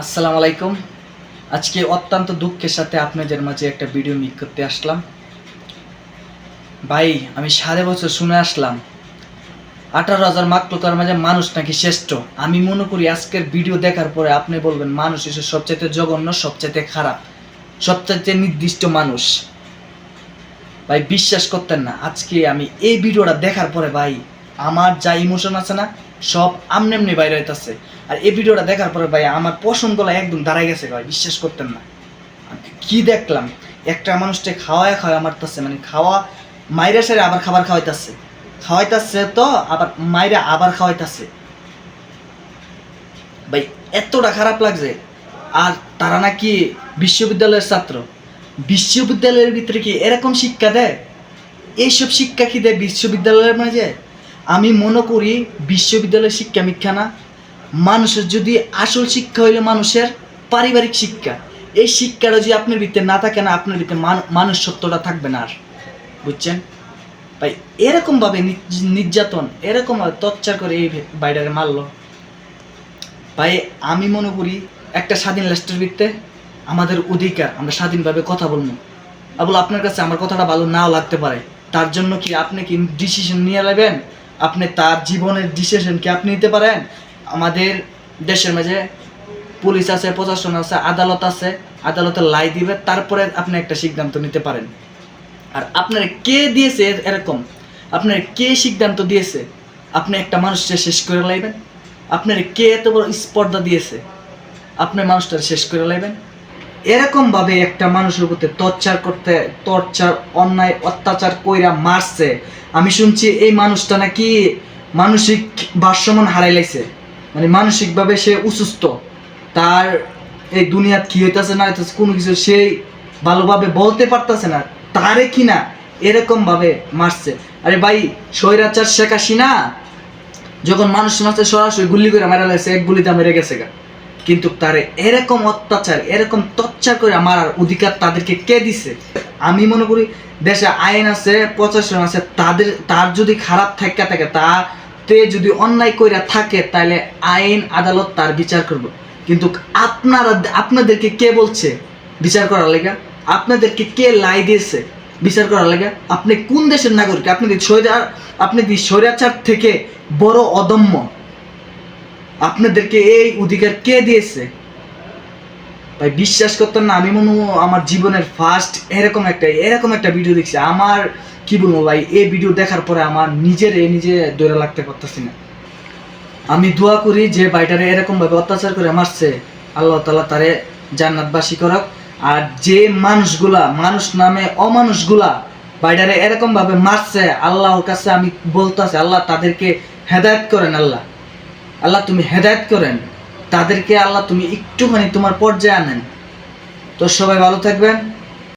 আসসালামু আলাইকুম। আজকে অত্যন্ত দুঃখের সাথে আপনাদের মাঝে একটা ভিডিও মিক করতে আসলাম। ভাই, আমি সাড়ে বছর শুনে আসলাম। আঠারো হাজার মাকলুকার মাঝে মানুষ নাকি শ্রেষ্ঠ। আমি মনে করি আজকের ভিডিও দেখার পরে আপনি বলবেন, মানুষ এসে সবচাইতে জঘন্য, সবচাইতে খারাপ, সবচাইতে নির্দিষ্ট মানুষ। ভাই, বিশ্বাস করতেন না। আজকে আমি এই ভিডিওটা দেখার পরে ভাই, আমার যা ইমোশন আছে না সব আমনে এমনি বাইরে হইতাছে। আর এই ভিডিওটা দেখার পরে ভাই আমার পছন্দগুলো একদম দাঁড়াই গেছে ভাই, বিশ্বাস করতেন না। কি দেখলাম, একটা মানুষটা খাওয়ায় খাওয়া মারতেছে মানে খাওয়া মাইরা সেরে আবার খাবার খাওয়াইতেছে। খাওয়াইতেছে তো, আবার মাইরা আবার খাওয়াইতেছে। ভাই, এতটা খারাপ লাগছে। আর তারা নাকি বিশ্ববিদ্যালয়ের ছাত্র। বিশ্ববিদ্যালয়ের ভিতরে কি এরকম শিক্ষা দেয়? এইসব শিক্ষা কি দেয় বিশ্ববিদ্যালয়ের মাঝে? আমি মনে করি বিশ্ববিদ্যালয়ের শিক্ষা মিথ্যা না। মানুষের যদি আসল শিক্ষা হইলে মানুষের পারিবারিক শিক্ষা। এই শিক্ষাটা যদি আপনার ভিতরে না থাকে না, আপনার ভিতরে মান- মানুষ সত্যটা থাকবে না আর। বুঝছেন? ভাই, এরকমভাবে নির- নির্যাতন এরকম তচ্চার করে এই বাইরে মারলো। ভাই, আমি মনে করি একটা স্বাধীন রাষ্ট্রের ভিত্তে আমাদের অধিকার, আমরা স্বাধীনভাবে কথা বলব। আবুল, আপনার কাছে আমার কথাটা ভালো নাও লাগতে পারে। তার জন্য কি আপনি কি ডিসিশন নিয়ে নেবেন? আপনি তার জীবনের ডিসিশন কি আপনি নিতে পারেন? আমাদের দেশের মাঝে পুলিশ আছে, প্রশাসন আছে, আদালত আছে, আদালতে লাই দিবে, তারপরে আপনি একটা সিদ্ধান্ত নিতে পারেন। আর আপনার কে দিয়েছে এরকম? আপনার কে সিদ্ধান্ত দিয়েছে? আপনি একটা মানুষকে শেষ করে লাইবেন। আপনার কে এত বড় স্পর্ধা দিয়েছে? আপনি মানুষটা শেষ করে লাইবেন। এরকম ভাবে একটা মানুষের উপর টর্চার করতে, টর্চার, অন্যায়, অত্যাচার কইরা মারছে। আমি শুনছি এই মানুষটা নাকি মানসিক ভারসাম্য হারাই লাইছে। মানে মানসিকভাবে সে অসুস্থ। তার এই দুনিয়াত কি হইতাছে না হইতাছে কোনো কিছু সে ভালোভাবে বলতে পারতাছে না। তারে কি না এরকম ভাবে মারছে। আরে ভাই, স্বৈরাচার শেখ হাসিনা যখন মানুষ মাসে সরাসরি গুলি করে মারা লাগছে এক গুলিতে মেরে গেছে গা। কিন্তু তার এরকম অত্যাচার, এরকম তচ্চার করে মারার অধিকার তাদেরকে কে দিছে? আমি মনে করি দেশে আইন আছে, প্রশাসন আছে, তাদের, তার যদি খারাপ থাকা থাকে থাকে তাতে যদি অন্যায় কইরা থাকে তাহলে আইন, আদালত তার বিচার করবে। কিন্তু আপনারা, আপনাদেরকে কে বলছে বিচার করার লেগা? আপনাদেরকে কে লাই দিয়েছে বিচার করার লেগা? আপনি কোন দেশের নাগরিক? আপনি কি আপনি কি স্বৈরাচার থেকে বড় অদম্য? আপনাদেরকে এই অধিকার কে দিয়েছে? ভাই, বিশ্বাস করতেন না, আমি মনে আমার জীবনের ফার্স্ট এরকম একটা এরকম একটা ভিডিও দেখছি। আমার, কি বলব ভাই, এই ভিডিও দেখার পরে আমার নিজের এ নিজে দৌড়ে লাগতে পারতেছি না। আমি দোয়া করি যে ভাইটারে এরকম ভাবে অত্যাচার করে মারছে, আল্লাহ তালা তারে জান্নাতবাসী করক। আর যে মানুষগুলা, মানুষ নামে অমানুষগুলা ভাইটারে এরকম ভাবে মারছে, আল্লাহর কাছে আমি বলতেছি আল্লাহ তাদেরকে হেদায়েত করেন, আল্লাহ। আল্লাহ তুমি হেদায়ত করেন। তাদেরকে আল্লাহ তুমি একটুখানি তোমার পর্যায়ে আনেন। তো সবাই ভালো থাকবেন।